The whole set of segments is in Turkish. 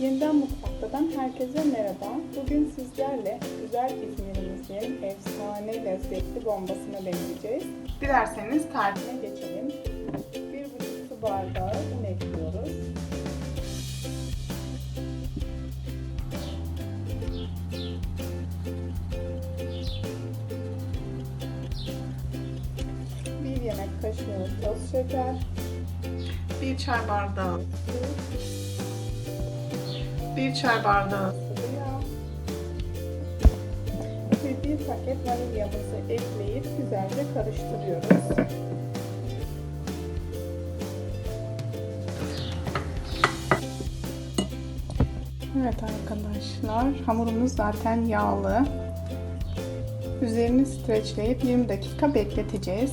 Yeniden Mutfak'tan herkese merhaba. Bugün sizlerle güzel İzmir'imizin efsane lezzetli bombasını deneyeceğiz. Dilerseniz tarifine geçelim. Bir buçuk su bardağı un ekliyoruz. Bir yemek kaşığı toz şeker, Bir çay bardağı bir çay bardağı sıvı yağ ve bir paket vanilyamızı ekleyip güzelce karıştırıyoruz. Evet arkadaşlar hamurumuz zaten yağlı. Üzerini streçleyip 20 dakika bekleteceğiz.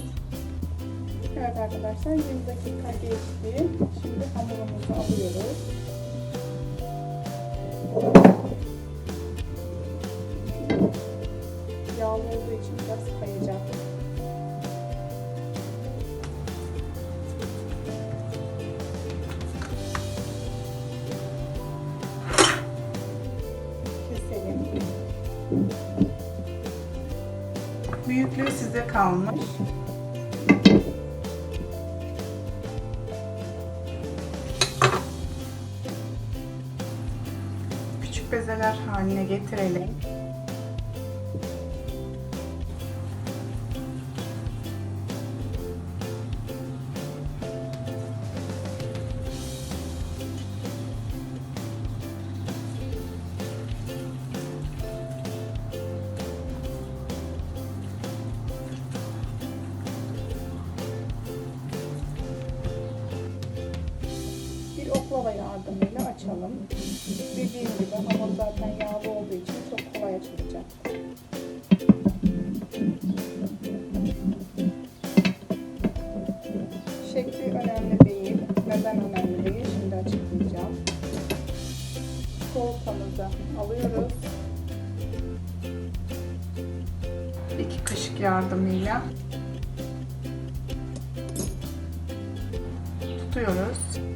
Evet arkadaşlar 20 dakika geçti. Şimdi hamurumuzu alıyoruz. Yağlı olduğu için biraz kayacak. Keselim. büyüklüğü size kalmış. Bezeler haline getirelim. Yardımıyla açalım. Dediğim gibi hamur zaten yağlı olduğu için çok kolay açılacak. Şekli önemli değil. Neden önemli değil? Şimdi açıklayacağım. Çikolatamızı alıyoruz. İki kaşık yardımıyla tutuyoruz.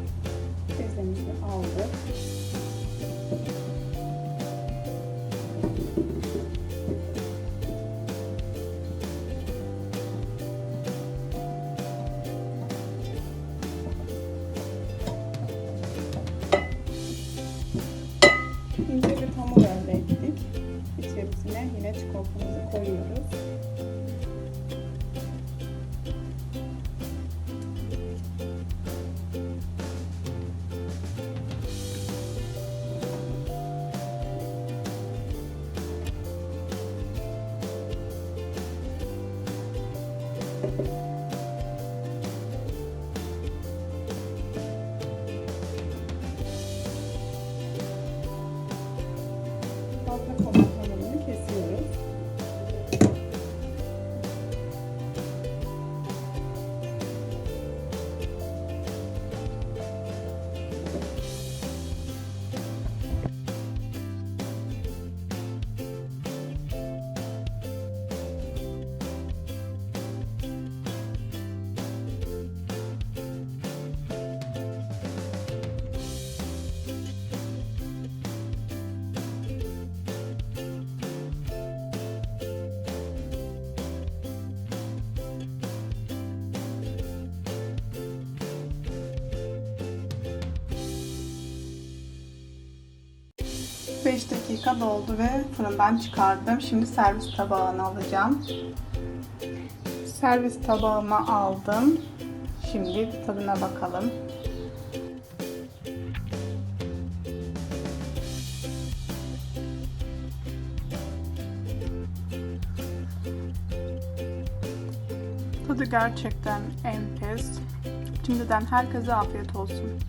Koyuyoruz. Fazla 5 dakika doldu ve fırından çıkardım. Şimdi servis tabağına alacağım. Servis tabağıma aldım. Şimdi tadına bakalım. Tadı gerçekten enfes. Şimdiden herkese afiyet olsun.